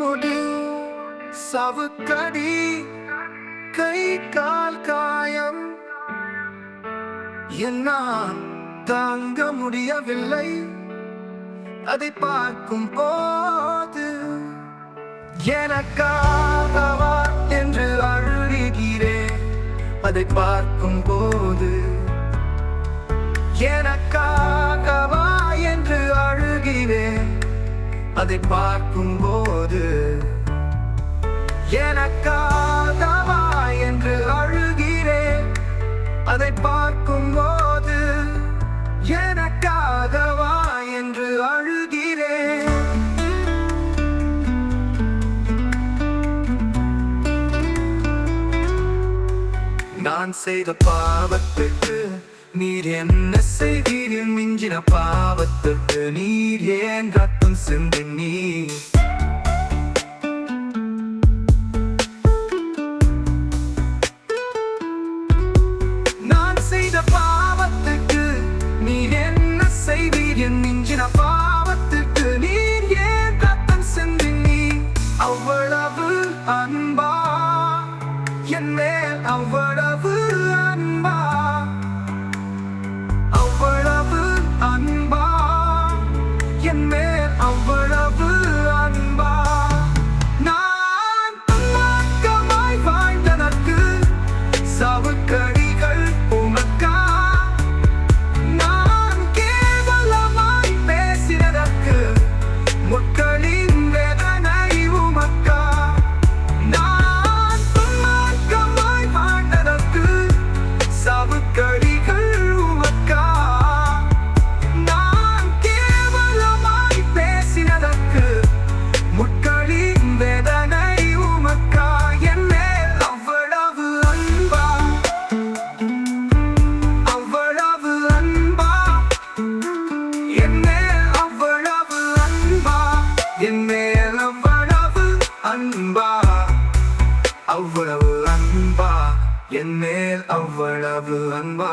முடி சவுக்கடி கை கால் காயம். என்னால் தாங்க முடியவில்லை. அதை பார்க்கும் போது எனக்காகவா என்று அழுகிறேன் அதை பார்க்கும் போது அதை பார்க்கும் போது எனக்காகவா என்று அழுகிறேன்? அதை பார்க்கும் போது எனக்காகவா என்று அழுகிறேன்? நான் செய்த பாவத்துக்கு நீர் என்ன செய்தீர்கள் மிஞ்சின பாவத்துக்கு நீர் ஏன் சிந்தி நீர் நான் செய்த பாவத்துக்கு நீர் என்ன செய்தீர் என் மிஞ்சின பாவத்துக்கு நீர் ஏன் ரத்தம் சிந்தி நீர் அவ்வளவு அன்பா? என் மேல் அவ்வளவு அன்பா? அவ்வளவு அன்பா? என் மேல் girl. அவ்வளவு அன்பா என் மேல் அவ்வளவு அன்பா.